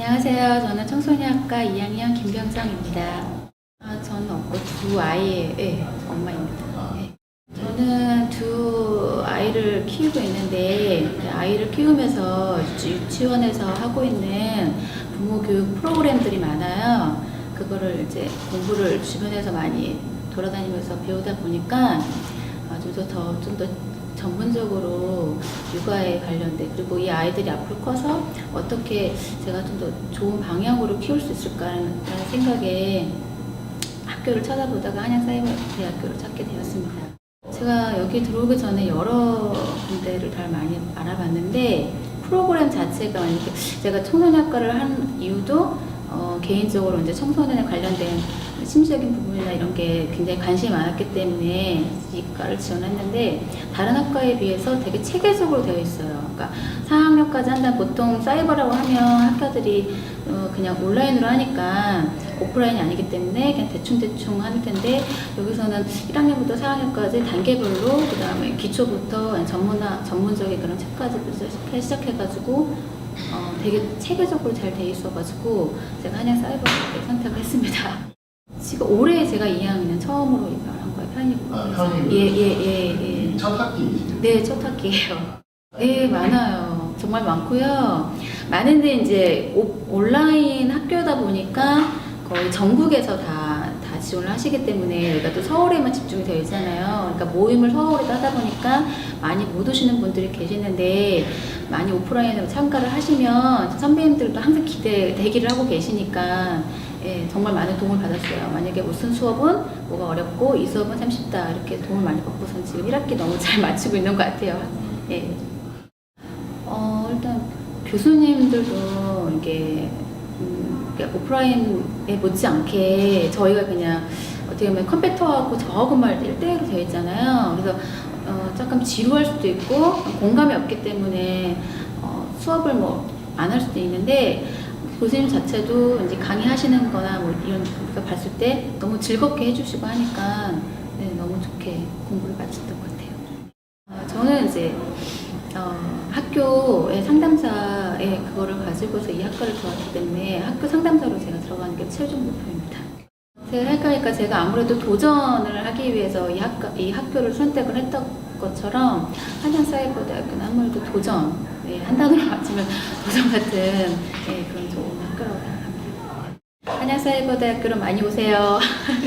안녕하세요. 저는 청소년학과 2학년 김병정입니다. 아, 저는 없고 두 아이의 예, 엄마입니다. 예. 저는 두 아이를 키우고 있는데 아이를 키우면서 유치원에서 하고 있는 부모 교육 프로그램들이 많아요. 그거를 이제 공부를 주변에서 많이 돌아다니면서 배우다 보니까 좀더 좀더 전문적으로 육아에 관련된 그리고 이 아이들이 앞으로 커서 어떻게 제가 좀 더 좋은 방향으로 키울 수 있을까라는 생각에 학교를 찾아보다가 한양사이버대학교를 찾게 되었습니다. 제가 여기 들어오기 전에 여러 군데를 잘 많이 알아봤는데 프로그램 자체가 제가 청소년학과를 한 이유도 어, 개인적으로 이제 청소년에 관련된 심리적인 부분이나 이런 게 굉장히 관심이 많았기 때문에 이과를 지원했는데 다른 학과에 비해서 되게 체계적으로 되어 있어요. 그러니까 4학년까지 한다면 보통 사이버라고 하면 학교들이 어, 그냥 온라인으로 하니까 오프라인이 아니기 때문에 그냥 대충대충 할 텐데 여기서는 1학년부터 4학년까지 단계별로 그 다음에 기초부터 전문화, 전문적인 그런 책까지 시작해가지고 어, 되게 체계적으로 잘 돼 있어가지고 제가 한양 사이버를 선택을 했습니다. 지금 올해 제가 2학년 처음으로 입학한 거예요, 편입. 아, 편입을? 예, 예, 예, 예. 첫 학기이시죠? 네, 첫 학기예요. 네, 많아요. 정말 많고요. 많은데 이제 오- 온라인 학교다 보니까 거의 전국에서 다, 다 지원을 하시기 때문에 여기가 또 서울에만 집중이 되어 있잖아요. 그러니까 모임을 서울에다 하다 보니까 많이 못 오시는 분들이 계시는데 많이 오프라인으로 참가를 하시면 선배님들도 항상 기대, 대기를 하고 계시니까 예, 정말 많은 도움을 받았어요. 만약에 무슨 수업은 뭐가 어렵고 이 수업은 참 쉽다 이렇게 도움을 많이 받고선 지금 1학기 너무 잘 마치고 있는 것 같아요. 예. 어, 일단 교수님들도 이게 음, 오프라인에 못지않게 저희가 그냥 어떻게 보면 컴퓨터하고 저하고만 1대1로 되어 있잖아요. 그래서 어, 조금 지루할 수도 있고 공감이 없기 때문에 어, 수업을 뭐 안 할 수도 있는데 교수님 자체도 이제 강의하시는 거나 뭐 이런 우리가 봤을 때 너무 즐겁게 해주시고 하니까 네, 너무 좋게 공부를 마쳤던 것 같아요. 어, 저는 이제 어, 학교의 상담사의 그거를 가지고서 이 학과를 들어왔기 때문에 학교 상담사로 제가 들어가는 게 최종 목표입니다. 제가 헷갈리니까 제가 아무래도 도전을 하기 위해서 이 학과, 이 학교를 선택을 했던 것처럼 한양사이버대학교는 아무래도 도전, 예, 한 단어로 맞추면 도전 같은 예, 그런 좋은 학교라고 생각합니다. 한양사이버대학교로 많이 오세요.